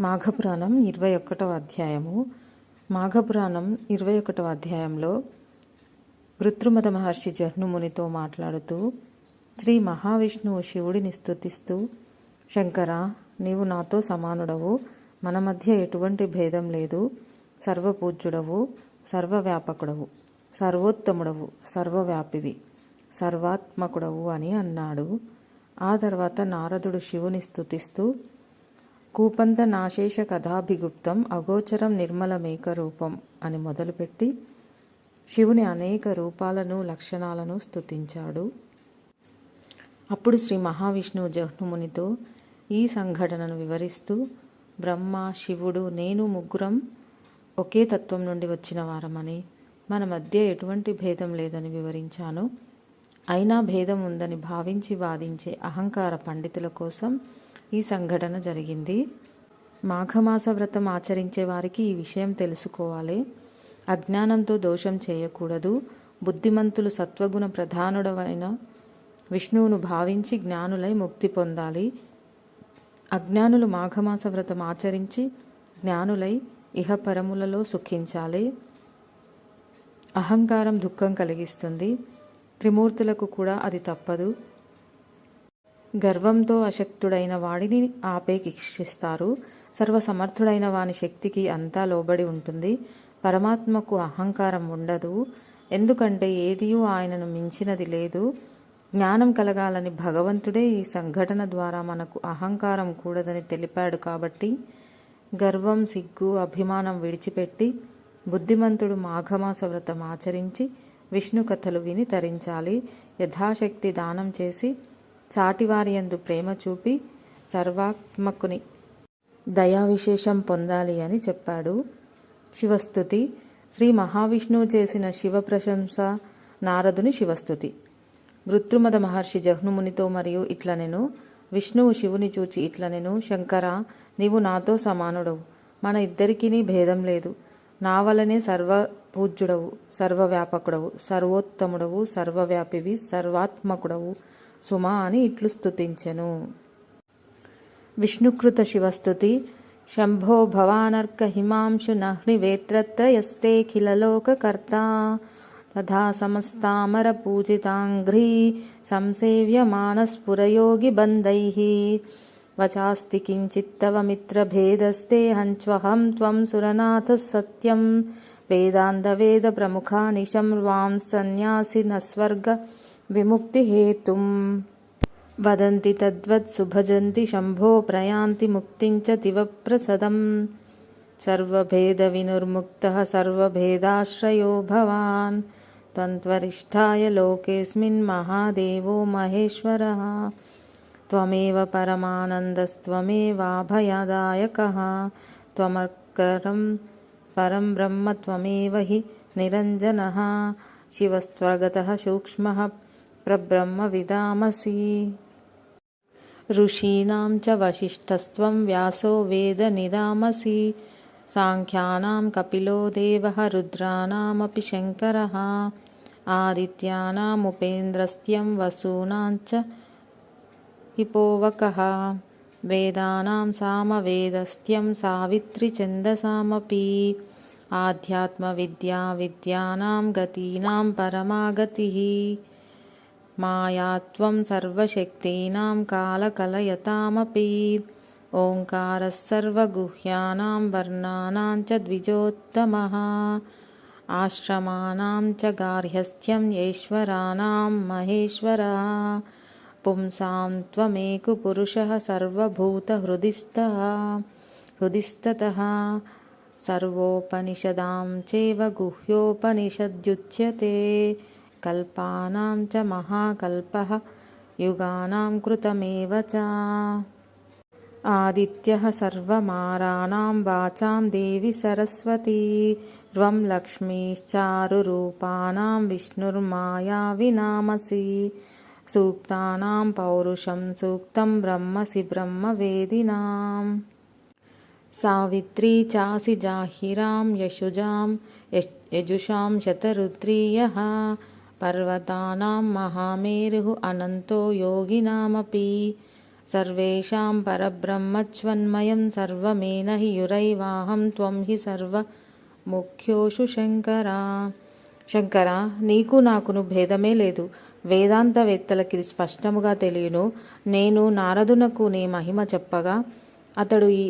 మాఘపురాణం ఇరవై ఒకటవ అధ్యాయము. మాఘపురాణం ఇరవై ఒకటవ అధ్యాయంలో వృత్రుమద మహర్షి జహ్నుమునితో మాట్లాడుతూ శ్రీ మహావిష్ణువు శివుడిని స్థుతిస్తూ శంకర నీవు నాతో సమానుడవు. మన మధ్య ఎటువంటి భేదం లేదు. సర్వపూజ్యుడవు సర్వవ్యాపకుడవు. సర్వోత్తముడవు సర్వవ్యాపివి. సర్వాత్మకుడవు అని అన్నాడు. ఆ తర్వాత నారదుడు శివుని స్తుతిస్తూ కూపంత నాశేష కథాభిగుప్తం అగోచరం నిర్మలమేక రూపం అని మొదలుపెట్టి శివుని అనేక రూపాలను లక్షణాలను స్తుతించాడు. అప్పుడు శ్రీ మహావిష్ణువు జహ్నుమునితో ఈ సంఘటనను వివరిస్తూ బ్రహ్మ శివుడు నేను ముగ్గురం ఒకే తత్వం నుండి వచ్చిన వారమని మన మధ్య ఎటువంటి భేదం లేదని వివరించాను. అయినా భేదం ఉందని భావించి వాదించే అహంకార పండితుల కోసం ఈ సంఘటన జరిగింది. మాఘమాస వ్రతం ఆచరించే వారికి ఈ విషయం తెలుసుకోవాలి. అజ్ఞానంతో దోషం చేయకూడదు. బుద్ధిమంతులు సత్వగుణ ప్రధానుడవైన విష్ణువును భావించి జ్ఞానులై ముక్తి పొందాలి. అజ్ఞానులు మాఘమాస వ్రతం ఆచరించి జ్ఞానులై ఇహపరములలో సుఖించాలి. అహంకారం దుఃఖం కలిగిస్తుంది. త్రిమూర్తులకు కూడా అది తప్పదు. గర్వంతో అశక్తుడైన వాడిని ఆపేక్షిస్తారు సర్వసమర్థుడైన వాని శక్తికి అంతా లోబడి ఉంటుంది. పరమాత్మకు అహంకారం ఉండదు. ఎందుకంటే ఏదియూ ఆయనను మించినది లేదు. జ్ఞానం కలగాలని భగవంతుడే ఈ సంఘటన ద్వారా మనకు అహంకారం కూడదని తెలిపాడు కాబట్టి గర్వం సిగ్గు అభిమానం విడిచిపెట్టి బుద్ధిమంతుడు మాఘమాస వ్రతం ఆచరించి విష్ణు కథలు విని తరించాలి. యథాశక్తి దానం చేసి సాటివారియందు ప్రేమ చూపి సర్వాత్మకుని దయా విశేషం పొందాలి అని చెప్పాడు. శివస్థుతి శ్రీ మహావిష్ణువు చేసిన శివ ప్రశంస నారదుని శివస్థుతి మృత్యుమద మహర్షి జహ్నుమునితో మరియు ఇట్ల నేను విష్ణువు శివుని చూచి ఇట్ల నేను శంకర నీవు నాతో సమానుడవు. మన ఇద్దరికీ భేదం లేదు. నా వలనే సర్వ పూజ్యుడవు సర్వవ్యాపకుడవు సర్వోత్తముడవు సర్వవ్యాపివి సర్వాత్మకుడవు. సుమా అని ఇట్లు స్థుతించెను విష్ణుకృత శివస్థుతి శంభో భవానర్క హిమాంశు నహ్నివేత్రత్రయస్తేఖిలలోకకర్త తథా సమస్తామర పూజితాంఘ్రీ సంసేవ్యమానస్ఫురయోగిబంధైः వచాస్తి కించిత్తవ మిత్రభేదస్తే హంచ్వహం త్వం సురనాథ సత్యం. వేదాంతవేద ప్రముఖాని శంర్వాం సన్యాసిన స్వర్గ విముక్తిహేతుం विमुक्तिहेतुम् वदन्ति तद्वत्सुभजन्ति शम्भो प्रयान्ति मुक्तिं च दिवप्रसदम् सर्वभेदविनुर्मुक्तः सर्वभेदाश्रयो भवान्। त्वन्त्वरिष्ठाय लोकेऽस्मिन् महादेवो महेश्वरः। त्वमेव परमानन्दस्त्वमेवाभयदायकः। त्वमर्करं परं ब्रह्म त्वमेव हि निरञ्जनः। शिवस्त्वगतः सूक्ष्मः పరబ్రహ్మ విదామసి ఋషీణాం చ వశిష్ఠస్త్వం వ్యాసో వేద నిదామసి సాంఖ్యానాం కపిలో దేవ రుద్రాణమపి శంకర ఆదిత్యానాముపేంద్రస్త్యం వసూనాం చ హిపోవక వేదానాం సామవేదస్త్యం సావిత్రి ఛందసామపి ఆధ్యాత్మవిద్యా విద్యానాం గతీనాం పరమాగతి మాయాత్వం సర్వశక్తీనాం కాలకలయతామపి ఓంకారస్ సర్వగుహ్యానాం వర్ణానాం చ ద్విజోత్తమः ఆశ్రమాణాం చ గార్హస్థ్యం ఈశ్వరాణాం మహేశ్వరः పుంసాం త్వమేకు పురుషः సర్వభూతహృదిస్థः హృదిస్థతः సర్వోపనిషదాం చేవ గుహ్యోపనిషద్యుచ్యతే कल्पानां च महाकल्पः युगानां कृतमेव च आदित्यः सर्वमाराणां वाचां देवि सरस्वती त्वं लक्ष्मीश्चारुरूपाणां विष्णुर्मायाविनामसि सूक्तानां पौरुषं सूक्तं ब्रह्मसि ब्रह्मवेदिनाम् सावित्री चासि जाहिरां यशुजां यजुषां शतरुद्रीयः पर्वतानां महामेरुः अनन्तो योगिनामपि సర్వేషాం పరబ్రహ్మచ్వన్మయం సర్వమేన హి యురైవాహం త్వం హి సర్వ ముఖ్యోషు శంకర శంకర నీకు నాకును భేదమే లేదు వేదాంతవేత్తలకి ఇది స్పష్టముగా తెలియను నేను నారదునకు నీ మహిమ చెప్పగా అతడు ఈ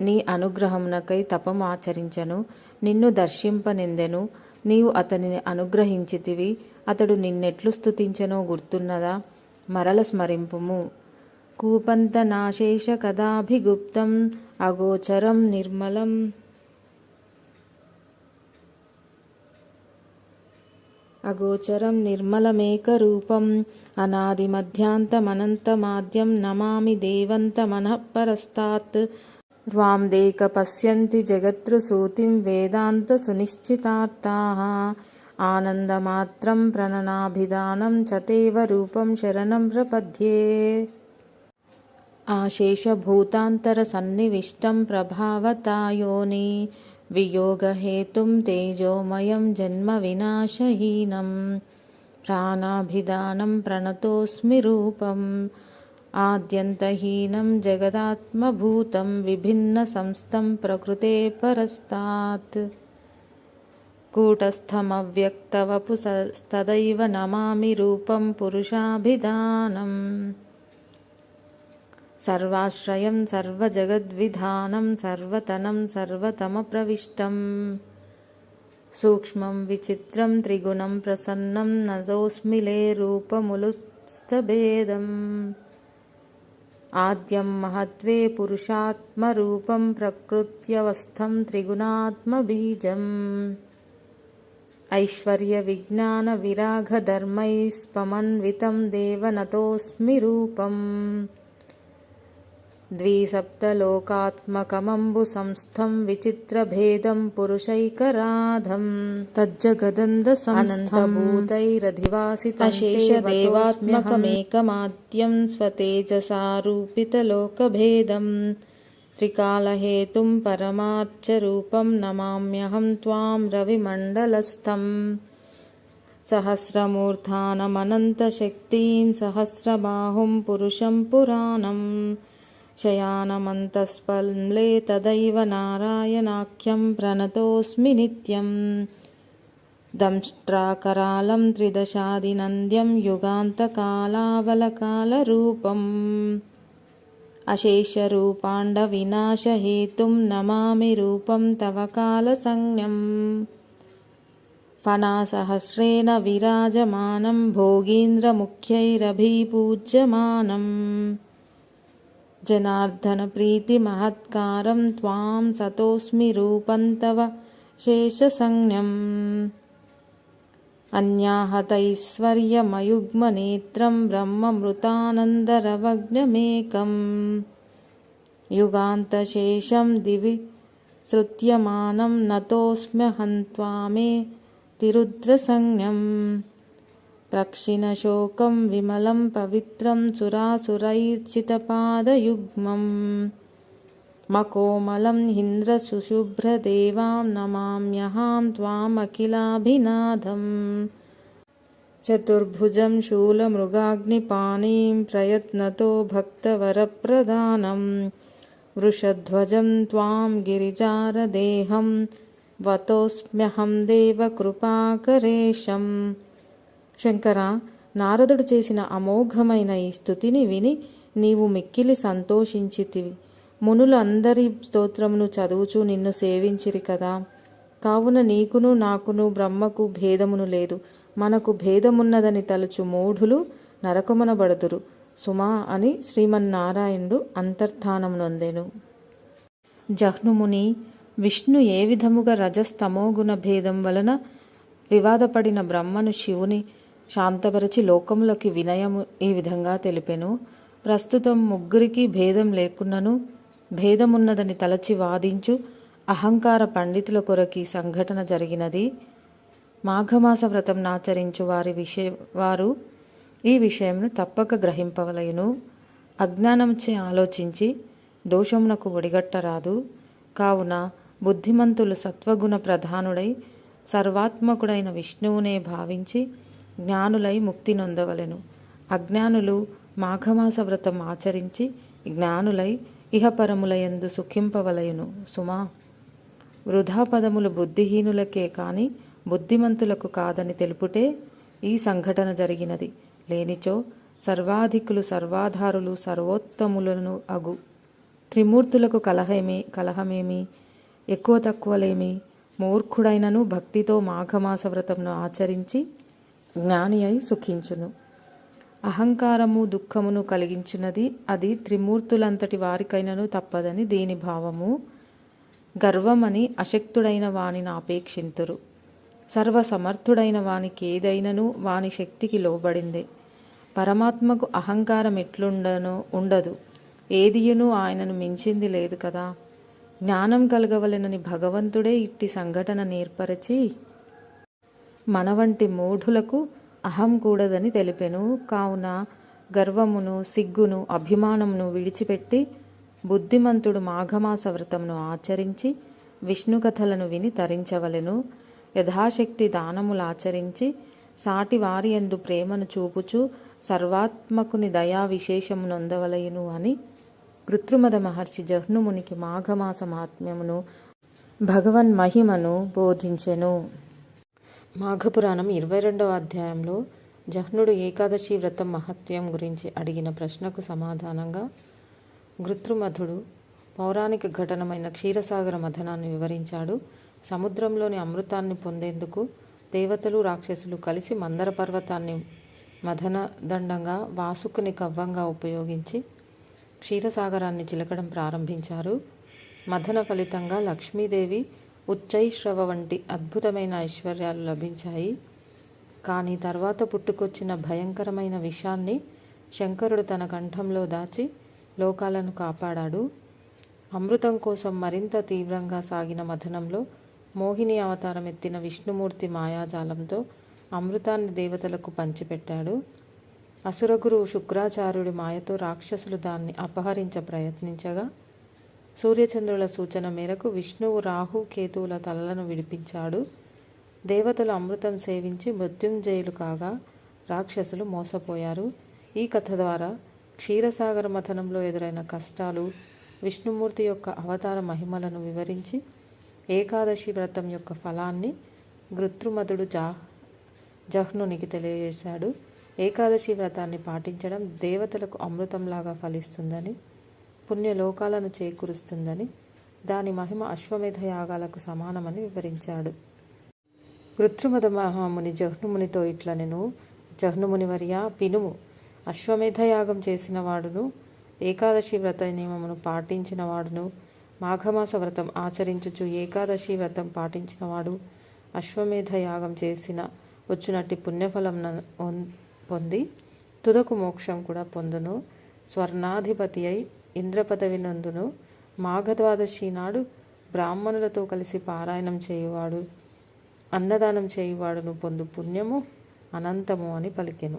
నీ అనుగ్రహమునకై తపము ఆచరించను నిన్ను దర్శింపనిందెను నీవు అతనిని అనుగ్రహించితివి అతడు నిన్నెట్లు స్థుతించనో గుర్తున్నదా? మరల స్మరింపుము. కూపంత నాశేష కదాభిగుప్తం అగోచరం నిర్మలం. అగోచరం నిర్మలమేకరూపం. అనాదిమధ్యాంతమనంతమాద్యం నమామి దేవంతమనఃపరస్తాత్. త్వాం దేక పశ్యంతి జగత్రుసూతిం వేదాంత సునిశ్చితార్థాः. ఆనందమాత్రం ప్రణనాభిధానం చతేవ రూపం శరణం ప్రపద్యే आशेषभूतान्तरसन्निविष्टं प्रभावतायोनि वियोगहेतुं तेजोमयं जन्मविनाशहीनं प्राणाभिधानं प्रणतोऽस्मि रूपम् आद्यन्तहीनं जगदात्मभूतं विभिन्नसंस्तं प्रकृते परस्तात् కూటస్థమవ్యక్తవపుస్తదైవ నమామి రూపం పురుషాభిధానం. సర్వాశ్రయం సర్వజగద్విధానం సర్వతనం సర్వతమప్రవిష్టం. సూక్ష్మం విచిత్రం త్రిగుణం ప్రసన్నం నజోస్మిలే రూపములుస్తభేదం. ఆద్యం మహత్వే పురుషాత్మరూపం ప్రకృత్యవస్థం త్రిగుణాత్మబీజం. ऐश्वर्यविज्ञानविराघधर्मैस्पमन्वितं देवनतोऽस्मि रूपम्। द्विसप्तलोकात्मकमम्बुसंस्थं विचित्रभेदं पुरुषैकराधं तज्जगदन्दसमन्तभूतैरधिवासितशेषदेवात्मकमेकमाद्यं स्वतेजसारूपितलोकभेदम्। త్రికాలహేతుం పరమార్చరూపం నమామ్యహం త్వాం రవిమండలస్థం. సహస్రమూర్ధానమనంతశక్తిం సహస్రబాహుం పురుషం పురాణం. శయానమంతస్పల్లే తదైవ నారాయణాఖ్యం ప్రణతోస్మి నిత్యం. దంష్ట్రాకరాళం త్రిదశాదినంద్యం యుగాంతకాలావలకాలరూపం. अशेषरूपाण्डविनाशहेतुं नमामि रूपं तव कालसंज्ञम् फणासहस्रेण विराजमानं भोगीन्द्रमुख्यैरभिपूज्यमानम् जनार्दनप्रीतिमहत्कारं त्वां सतोऽस्मि रूपं तव शेषसंज्ञम् अन्याहतैश्वर्यमयुग्मनेत्रं ब्रह्ममृतानन्दरवग्नमेकं युगान्तशेषं दिवि श्रुत्यमानं नतोऽस्म्यहं त्वामे तिरुद्रसंज्ञम् प्रक्षिणशोकं विमलं पवित्रं सुरासुरैर्चितपादयुग्मं మకోమలం హింద్రసుశుభ్రదేవాం నమామ్యహాం త్వామఖిలాభినాథం చతుర్భుజం శూలమృగాగ్నిపానీం ప్రయత్నతో భక్తవరప్రదానం వృషధ్వజం త్వాం గిరిజారదేహం వతోస్మ్యహం దేవకృపాకరేశం శంకర నారదుడు చేసిన అమోఘమైన ఈ స్థుతిని విని నీవు మిక్కిలి సంతోషించితివి. మునులు అందరి స్తోత్రమును చదువుచూ నిన్ను సేవించిరి కదా. కావున నీకును నాకును బ్రహ్మకు భేదమును లేదు. మనకు భేదమున్నదని తలుచు మూఢులు నరకమునబడుదురు సుమా అని శ్రీమన్నారాయణుడు అంతర్ధానమునొందెను జహ్నుముని విష్ణు ఏ విధముగా రజస్తమోగుణ భేదం వలన వివాదపడిన బ్రహ్మను శివుని శాంతపరిచి లోకములకి వినయము ఈ విధంగా తెలిపెను. ప్రస్తుతం ముగ్గురికి భేదం లేకున్నను భేదమున్నదని తలచి వాదించు అహంకార పండితుల కొరకి సంఘటన జరిగినది. మాఘమాస వ్రతం నాచరించు వారి విషయ వారు ఈ విషయంను తప్పక గ్రహింపవలయును. అజ్ఞానంచే ఆలోచించి దోషమునకు ఒడిగట్టరాదు. కావున బుద్ధిమంతులు సత్వగుణ ప్రధానుడై సర్వాత్మకుడైన విష్ణువునే భావించి జ్ఞానులై ముక్తి నొందవలెను. అజ్ఞానులు మాఘమాస వ్రతం ఆచరించి జ్ఞానులై ఇహపరములయందు సుఖింపవలయును సుమా. వృధా పదములు బుద్ధిహీనులకే కాని బుద్ధిమంతులకు కాదని తెలుపుటే ఈ సంఘటన జరిగినది. లేనిచో సర్వాధికులు సర్వాధారులు సర్వోత్తములను అగు. త్రిమూర్తులకు కలహమే కలహమేమి? ఎక్కువ తక్కువలేమి? మూర్ఖుడైనను భక్తితో మాఘమాస వ్రతంను ఆచరించి జ్ఞాని అయి సుఖించును. అహంకారము దుఃఖమును కలిగించున్నది. అది త్రిమూర్తులంతటి వారికైనను తప్పదని దీని భావము. గర్వమని అశక్తుడైన వానిని ఆపేక్షింతురు. సర్వసమర్థుడైన వానికి ఏదైనను వాని శక్తికి లోబడిందే. పరమాత్మకు అహంకారం ఎట్లుండనో ఉండదు. ఏదియును ఆయనను మించింది లేదు కదా. జ్ఞానం కలగవలెనని భగవంతుడే ఇట్టి సంఘటన నేర్పరచి మన వంటి మూఢులకు అహం కూడదని తెలిపెను. కావున గర్వమును సిగ్గును అభిమానమును విడిచిపెట్టి బుద్ధిమంతుడు మాఘమాస వ్రతమును ఆచరించి విష్ణు కథలను విని తరించవలెను. యథాశక్తి దానములు ఆచరించి సాటి వారి ఎందు ప్రేమను చూపుచు సర్వాత్మకుని దయా విశేషము నొందవలయును అని కృత్రిమద మహర్షి జహ్నుమునికి మాఘమాస మహాత్మ్యమును భగవన్ మహిమను బోధించెను. మాఘపురాణం ఇరవై రెండవ అధ్యాయంలో జహ్నుడు ఏకాదశి వ్రతం మహత్యం గురించి అడిగిన ప్రశ్నకు సమాధానంగా గృత్రుమధుడు పౌరాణిక ఘటనమైన క్షీరసాగర మథనాన్ని వివరించాడు. సముద్రంలోని అమృతాన్ని పొందేందుకు దేవతలు రాక్షసులు కలిసి మందర పర్వతాన్ని మదన దండంగా వాసుకుని కవ్వంగా ఉపయోగించి క్షీరసాగరాన్ని చిలకడం ప్రారంభించారు. మథన ఫలితంగా లక్ష్మీదేవి ఉచ్చైశ్రవ వంటి అద్భుతమైన ఐశ్వర్యాలు లభించాయి. కానీ తర్వాత పుట్టుకొచ్చిన భయంకరమైన విషాన్ని శంకరుడు తన కంఠంలో దాచి లోకాలను కాపాడాడు. అమృతం కోసం మరింత తీవ్రంగా సాగిన మథనంలో మోహిని అవతారం ఎత్తిన విష్ణుమూర్తి మాయాజాలంతో అమృతాన్ని దేవతలకు పంచిపెట్టాడు. అసురగురు శుక్రాచార్యుడి మాయతో రాక్షసులు దాన్ని అపహరించ ప్రయత్నించగా సూర్యచంద్రుల సూచన మేరకు విష్ణువు రాహు కేతువుల తలలను విడిపించాడు. దేవతలు అమృతం సేవించి మృత్యుంజయులు కాగా రాక్షసులు మోసపోయారు. ఈ కథ ద్వారా క్షీరసాగర మథనంలో ఎదురైన కష్టాలు విష్ణుమూర్తి యొక్క అవతార మహిమలను వివరించి ఏకాదశి వ్రతం యొక్క ఫలాన్ని గృత్రుమధుడు జా జహ్నునికి తెలియజేశాడు. ఏకాదశి వ్రతాన్ని పాటించడం దేవతలకు అమృతంలాగా ఫలిస్తుందని పుణ్యలోకాలను చేకూరుస్తుందని దాని మహిమ అశ్వమేధ యాగాలకు సమానమని వివరించాడు. కృత్రిమద మహాముని జహ్నుమునితో ఇట్ల నేను జహ్నుమునివర్య పినుము అశ్వమేధ యాగం చేసిన వాడును ఏకాదశి వ్రత నియమమును పాటించిన వాడును మాఘమాస వ్రతం ఆచరించుచు ఏకాదశి వ్రతం పాటించినవాడు అశ్వమేధ యాగం చేసిన వచ్చినట్టి పుణ్యఫలం పొంది తుదకు మోక్షం కూడా పొందును. స్వర్ణాధిపతి అయి ఇంద్రపదవి నందును. మాఘద్వాదశి నాడు బ్రాహ్మణులతో కలిసి పారాయణం చేయువాడు. అన్నదానం చేయువాడును పొందు పుణ్యము అనంతము అని పలికెను.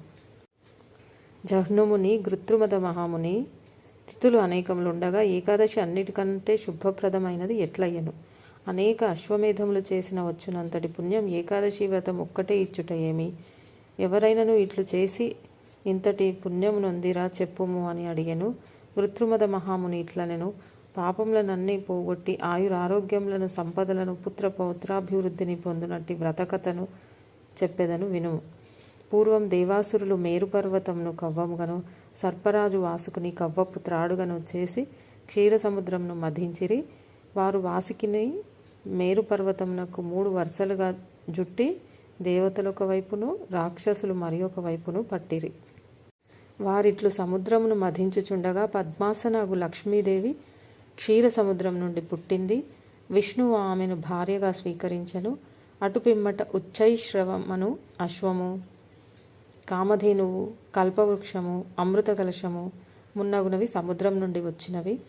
జహ్నుముని గృత్రుమద మహాముని తిథులు అనేకములుండగా ఏకాదశి అన్నిటికంటే శుభప్రదమైనది ఎట్లయ్యను? అనేక అశ్వమేధములు చేసిన వచ్చునంతటి పుణ్యం ఏకాదశి వ్రతం ఒక్కటే ఇచ్చుట ఏమి? ఎవరైనను ఇట్లు చేసి ఇంతటి పుణ్యము నొందిరా చెప్పుము అని అడిగెను. వృత్రుమద మహాముని ఇట్లనెను పాపములనన్నీ పోగొట్టి ఆయురారోగ్యములను సంపదలను పుత్ర పౌత్రాభివృద్ధిని పొందినట్టి వ్రతకథను చెప్పేదను వినుము పూర్వం దేవాసురులు మేరుపర్వతంను కవ్వముగను సర్పరాజు వాసుకుని కవ్వపు త్రాడుగను చేసి క్షీర సముద్రంను మధించిరి. వారు వాసుకిని మేరుపర్వతమునకు మూడు వరుసలుగా జుట్టి దేవతలొక వైపును రాక్షసులు మరి ఒక వైపును పట్టిరి. వారిట్లు సముద్రమును మధించుచుండగా పద్మాసనగు లక్ష్మీదేవి క్షీర సముద్రం నుండి పుట్టింది. విష్ణువు ఆమెను భార్యగా స్వీకరించను. అటుపిమ్మట ఉచ్చైశ్రవమను అశ్వము కామధేనువు కల్పవృక్షము అమృత కలశము మున్నగునవి సముద్రం నుండి వచ్చినవి.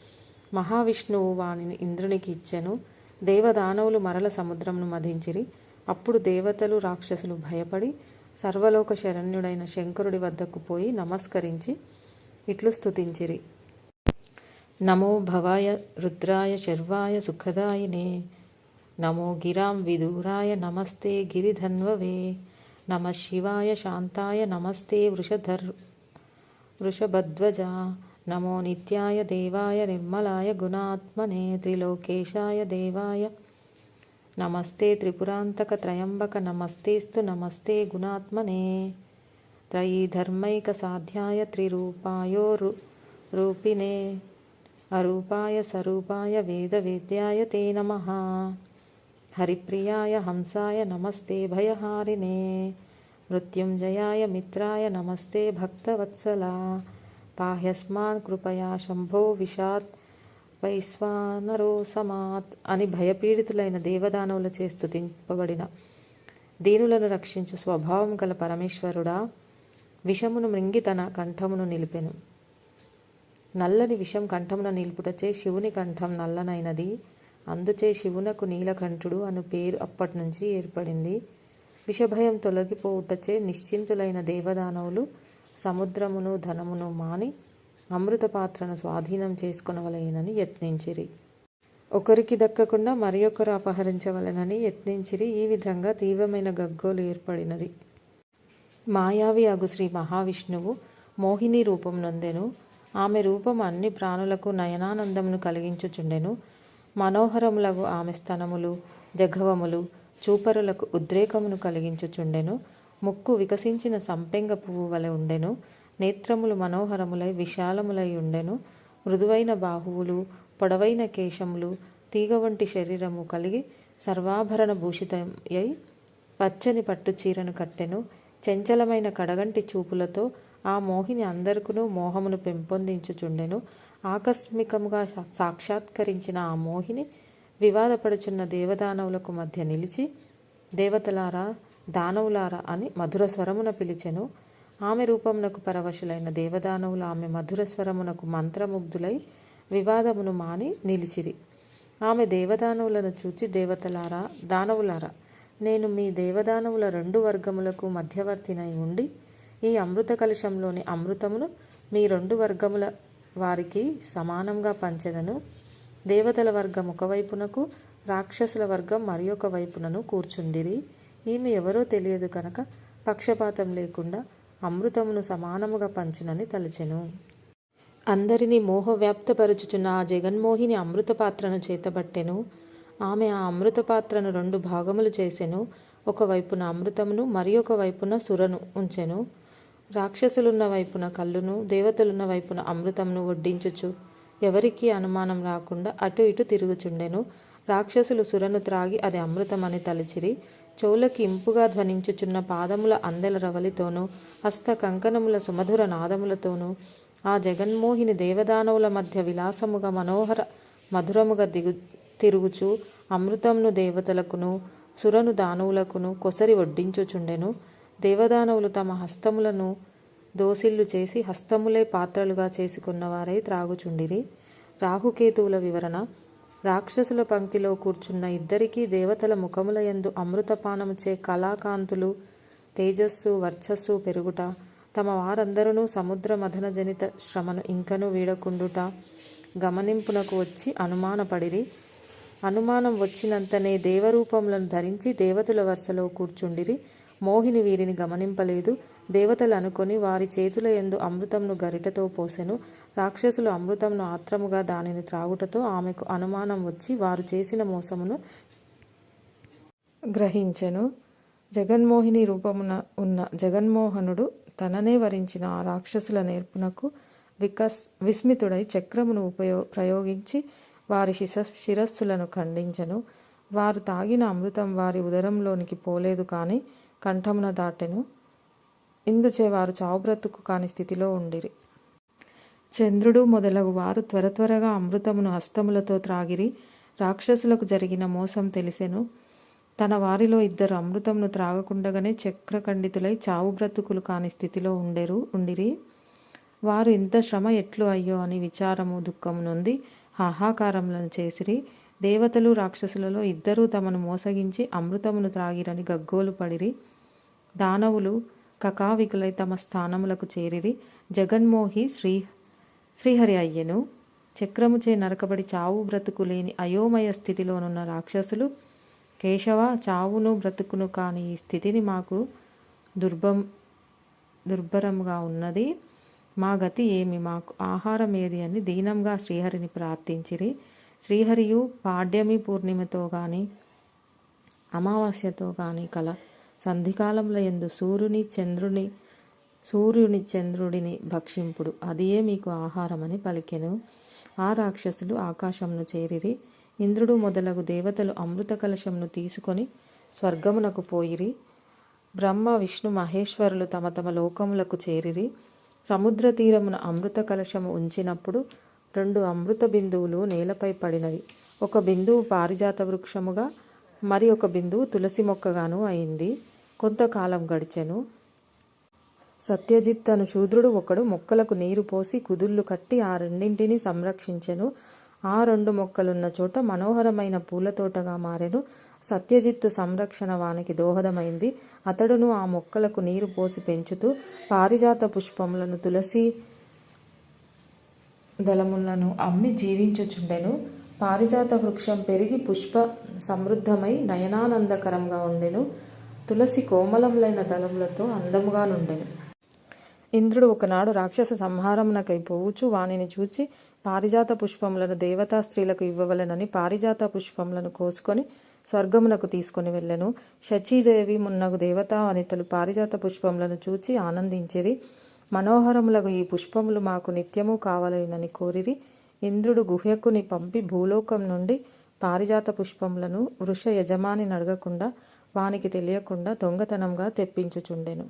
మహావిష్ణువు వానిని ఇంద్రునికి ఇచ్చెను. దేవదానవులు మరల సముద్రంను మధించిరి. అప్పుడు దేవతలు రాక్షసులు భయపడి సర్వలోక శరణ్యుడైన శంకరుడి వద్దకు పోయి నమస్కరించి ఇట్లు స్తుతించిరి. నమో భవాయ రుద్రాయ శర్వాయ సుఖదాయినే. నమో గిరాం విదూరాయ నమస్తే గిరిధన్వవే. నమ శివాయ శాంతాయ నమస్తే వృషధర్ వృషభధ్వజ. నమో నిత్యాయ దేవాయ నిర్మలాయ గుణాత్మనే. త్రిలోకేశాయ దేవాయ నమస్తే త్రిపురాంతక త్రయంబక నమస్తేస్తు నమస్తే గుణాత్మనే. త్రయీధర్మైక సాధ్యాయ త్రిరూపాయో రూపిణే. అరూపాయ సరూపాయ వేద వేద్యాయ తే నమ. హరిప్రియాయ హంసాయ నమస్తే భయహారిణే మృత్యుంజయాయ మిత్రాయ నమస్తే భక్తవత్సలా. పాహ్యస్మాన్ కృపయా శంభో విషాత్ వైశ్వానరో సమాత్ అని భయపీడితులైన దేవదానవుల చేస్తుతింపబడిన దీనులను రక్షించు స్వభావం గల పరమేశ్వరుడా విషమును మృంగి తన కంఠమును నిలిపెను. నల్లని విషం కంఠమున నిలుపుటచే శివుని కంఠం నల్లనైనది. అందుచే శివునకు నీలకంఠుడు అను పేరు అప్పటి నుంచి ఏర్పడింది. విషభయం తొలగిపోవుటచే నిశ్చింతులైన దేవదానవులు సముద్రమును ధనమును మాని అమృత పాత్రను స్వాధీనం చేసుకునవలయనని యత్నించిరి. ఒకరికి దక్కకుండా మరి ఒకరు అపహరించవలెనని యత్నించిరి. ఈ విధంగా తీవ్రమైన గగ్గోలు ఏర్పడినది. మాయావి అగు శ్రీ మహావిష్ణువు మోహిని రూపం నందెను. ఆమె రూపం అన్ని ప్రాణులకు నయనానందమును కలిగించుచుండెను. మనోహరములగు ఆమె స్తనములు జఘవములు చూపరులకు ఉద్రేకమును కలిగించుచుండెను. ముక్కు వికసించిన సంపెంగ పువ్వు వలె ఉండెను. నేత్రములు మనోహరములై విశాలములై ఉండెను. మృదువైన బాహువులు పొడవైన కేశములు తీగ వంటి శరీరము కలిగి సర్వాభరణ భూషితయ్యై పచ్చని పట్టు చీరను కట్టెను. చంచలమైన కడగంటి చూపులతో ఆ మోహిని అందరికును మోహమును పెంపొందించుచుండెను. ఆకస్మికముగా సాక్షాత్కరించిన ఆ మోహిని వివాదపడుచున్న దేవదానవులకు మధ్య నిలిచి దేవతలారా దానవులారా అని మధుర స్వరమున పిలిచెను. ఆమె రూపమునకు పరవశులైన దేవదానవులు ఆమె మధుర స్వరమునకు మంత్రముగ్ధులై వివాదమును మాని నిలిచిరి. ఆమె దేవదానవులను చూచి దేవతలారా దానవులారా నేను మీ దేవదానవుల రెండు వర్గములకు మధ్యవర్తినై ఉండి ఈ అమృత కలశంలోని అమృతమును మీ రెండు వర్గముల వారికి సమానంగా పంచెదను. దేవతల వర్గం ఒకవైపునకు రాక్షసుల వర్గం మరి ఒక వైపునను కూర్చుండిరి. ఈమె ఎవరో తెలియదు కనుక పక్షపాతం లేకుండా అమృతమును సమానముగా పంచునని తలచెను. అందరినీ మోహవ్యాప్తపరుచుచున్న ఆ జగన్మోహిని అమృత పాత్రను చేతబట్టెను. ఆమె ఆ అమృత పాత్రను రెండు భాగములు చేసెను. ఒకవైపున అమృతమును మరి ఒక వైపున సురను ఉంచెను. రాక్షసులున్న వైపున కళ్ళును దేవతలున్న వైపున అమృతమును వడ్డించుచు ఎవరికీ అనుమానం రాకుండా అటు ఇటు తిరుగుచుండెను. రాక్షసులు సురను త్రాగి అది అమృతమని తలచిరి. చెవులకి ఇంపుగా ధ్వనించుచున్న పాదముల అందెల రవలితోనూ హస్త కంకణముల సుమధుర నాదములతోనూ ఆ జగన్మోహిని దేవదానవుల మధ్య విలాసముగా మనోహర మధురముగా దిగు తిరుగుచు అమృతంను దేవతలకును సురను దానవులకును కొసరి వడ్డించుచుండెను. దేవదానవులు తమ హస్తములను దోసిల్లు చేసి హస్తములే పాత్రలుగా చేసుకున్నవారై త్రాగుచుండిరి. రాహుకేతువుల వివరణ రాక్షసుల పంక్తిలో కూర్చున్న ఇద్దరికీ దేవతల ముఖముల యందు అమృతపానముచే కళాకాంతులు తేజస్సు వర్చస్సు పెరుగుట. తమ వారందరూ సముద్ర మథన జనిత శ్రమను ఇంకను వీడకుండుట. గమనింపునకు వచ్చి అనుమానపడిరి. అనుమానం వచ్చినంతనే దేవరూపములను ధరించి దేవతల వరుసలో కూర్చుండిరి. మోహిని వీరిని గమనింపలేదు. దేవతలు అనుకొని వారి చేతుల ఎందు అమృతంను గరిటతో పోసెను. రాక్షసులు అమృతంను ఆత్రముగా దానిని త్రాగుటతో ఆమెకు అనుమానం వచ్చి వారు చేసిన మోసమును గ్రహించెను. జగన్మోహిని రూపమున ఉన్న జగన్మోహనుడు తననే వరించిన ఆ రాక్షసుల నేర్పునకు వికస్ విస్మితుడై చక్రమును ఉపయో ప్రయోగించి వారి శిశ శిరస్సులను ఖండించెను. వారు తాగిన అమృతం వారి ఉదరంలోనికి పోలేదు కానీ కంఠమున దాటెను. ఇందుచే వారు చావుబ్రతుకు కాని స్థితిలో ఉండిరి. చంద్రుడు మొదలగు వారు త్వర త్వరగా అమృతమును హస్తములతో త్రాగిరి రాక్షసులకు జరిగిన మోసం తెలిసెను. తన వారిలో ఇద్దరు అమృతమును త్రాగకుండగానే చక్రఖండితులై చావు బ్రతుకులు కాని స్థితిలో ఉండెరు ఉండిరి. వారు ఇంత శ్రమ ఎట్లు అయ్యో అని విచారము దుఃఖము నొంది హాహాకారములను చేసిరి. దేవతలు రాక్షసులలో ఇద్దరూ తమను మోసగించి అమృతమును త్రాగిరని గగ్గోలు పడిరి. దానవులు కకావికులై తమ స్థానములకు చేరిరి. జగన్మోహి శ్రీ శ్రీహరి అయ్యెను. చక్రముచే నరకబడి చావు బ్రతుకు లేని అయోమయ స్థితిలోనున్న రాక్షసులు కేశవ చావును బ్రతుకును కాని ఈ స్థితిని మాకు దుర్భం దుర్భరముగా ఉన్నది. మా గతి ఏమి? మాకు ఆహారం ఏది అని దీనంగా శ్రీహరిని ప్రార్థించిరి. శ్రీహరియు పాడ్యమి పూర్ణిమతో గాని అమావాస్యతో కానీ కల. సంధికాలంలో ఎందు సూర్యుని చంద్రుని సూర్యుని చంద్రుడిని భక్షింపుడు. అదియే మీకు ఆహారమని పలికెను. ఆ రాక్షసులు ఆకాశంను చేరిరి. ఇంద్రుడు మొదలగు దేవతలు అమృత కలశంను తీసుకొని స్వర్గమునకు పోయిరి. బ్రహ్మ విష్ణు మహేశ్వరులు తమ తమ లోకములకు చేరిరి. సముద్ర తీరమున అమృత కలశము ఉంచినప్పుడు రెండు అమృత బిందువులు నేలపై పడినవి. ఒక బిందువు పారిజాత వృక్షముగా మరి ఒక బిందువు తులసి మొక్కగాను అయింది. కొంతకాలం గడిచెను. సత్యజిత్ అను శూద్రుడు ఒకడు మొక్కలకు నీరు పోసి కుదుళ్ళు కట్టి ఆ రెండింటిని సంరక్షించెను. ఆ రెండు మొక్కలున్న చోట మనోహరమైన పూల తోటగా మారెను. సత్యజిత్తు సంరక్షణ వానికి దోహదమైంది. అతడును ఆ మొక్కలకు నీరు పోసి పెంచుతూ పారిజాత పుష్పములను తులసి దళములను అమ్మి జీవించుచుండెను. పారిజాత వృక్షం పెరిగి పుష్ప సమృద్ధమై నయనానందకరంగా ఉండెను. తులసి కోమలములైన దళములతో అందముగా నుండెను. ఇంద్రుడు ఒకనాడు రాక్షస సంహారమునకై పోవుచు వానిని చూచి పారిజాత పుష్పములను దేవతా స్త్రీలకు ఇవ్వవలెనని పారిజాత పుష్పములను కోసుకొని స్వర్గమునకు తీసుకొని వెళ్ళెను. శచీదేవి మున్నగు దేవతా వనితలు పారిజాత పుష్పములను చూచి ఆనందించిరి. మనోహరములకు ఈ పుష్పములు మాకు నిత్యము కావాలనని కోరిరి. ఇంద్రుడు గుహ్యకుని పంపి భూలోకం నుండి పారిజాత పుష్పములను వృష యజమాని నడగకుండా వానికి తెలియకుండా దొంగతనంగా తెప్పించుచుండెను.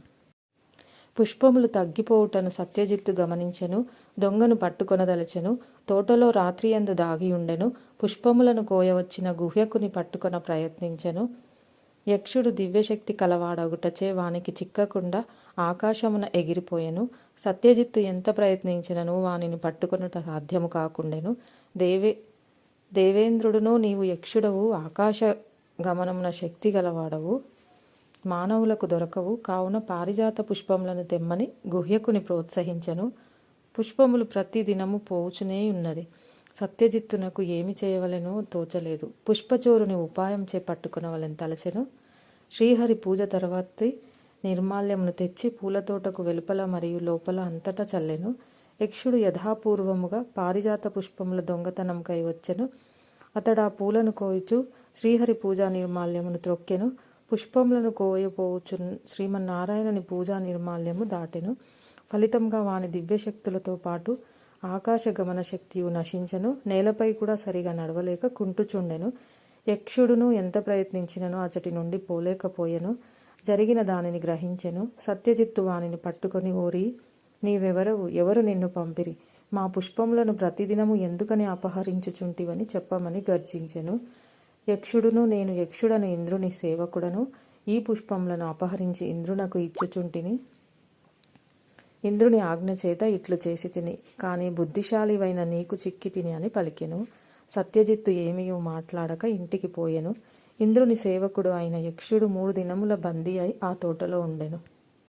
పుష్పములు తగ్గిపోవుటను సత్యజిత్తు గమనించెను దొంగను పట్టుకొనదలచెను తోటలో రాత్రియందు దాగి ఉండెను పుష్పములను కోయవచ్చిన గుహ్యకుని పట్టుకొన ప్రయత్నించెను. యక్షుడు దివ్యశక్తి కలవాడగుటచే వానికి చిక్కకుండా ఆకాశమున ఎగిరిపోయెను. సత్యజిత్తు ఎంత ప్రయత్నించినను వానిని పట్టుకొనుట సాధ్యము కాకుండెను. దేవే దేవేంద్రుడును నీవు యక్షుడవు ఆకాశ గమనమున శక్తి గలవాడవు. మానవులకు దొరకవు. కావున పారిజాత పుష్పములను తెమ్మని గుహ్యకుని ప్రోత్సహించెను. పుష్పములు ప్రతి దినము పోవుచునే ఉన్నది. సత్యజిత్తునకు ఏమి చేయవలెనో తోచలేదు. పుష్పచోరుని ఉపాయం చేపట్టుకునవలని తలచెను. శ్రీహరి పూజ తర్వాతి నిర్మాల్యమును తెచ్చి పూలతోటకు వెలుపల మరియు లోపల అంతటా చల్లెను. యక్షుడు యథాపూర్వముగా పారిజాత పుష్పముల దొంగతనంకై వచ్చెను. అతడు ఆ పూలను కోయుచు శ్రీహరి పూజా నిర్మాల్యమును త్రొక్కెను. పుష్పములను కోయపోవచ్చు శ్రీమన్నారాయణని పూజా నిర్మాల్యము దాటెను. ఫలితంగా వాని దివ్యశక్తులతో పాటు ఆకాశ గమన శక్తియు నశించెను. నేలపై కూడా సరిగా నడవలేక కుంటుచుండెను. యక్షుడును ఎంత ప్రయత్నించినను అచటి నుండి పోలేకపోయెను. జరిగిన దానిని గ్రహించెను. సత్యజిత్తు వానిని పట్టుకొని ఓరి నీవెవరవు? ఎవరు నిన్ను పంపిరి? మా పుష్పములను ప్రతిదినము ఎందుకని అపహరించుచుంటివని చెప్పమని గర్జించెను. యక్షుడును నేను యక్షుడను ఇంద్రుని సేవకుడను. ఈ పుష్పములను అపహరించి ఇంద్రునకు ఇచ్చుచుంటిని. ఇంద్రుని ఆజ్ఞ చేత ఇట్లు చేసి తిని కానీ బుద్ధిశాలివైన నీకు చిక్కి తిని అని పలికెను. సత్యజిత్తు ఏమీయూ మాట్లాడక ఇంటికి పోయెను. ఇంద్రుని సేవకుడు అయిన యక్షుడు మూడు దినముల బందీ అయి ఆ తోటలో ఉండెను.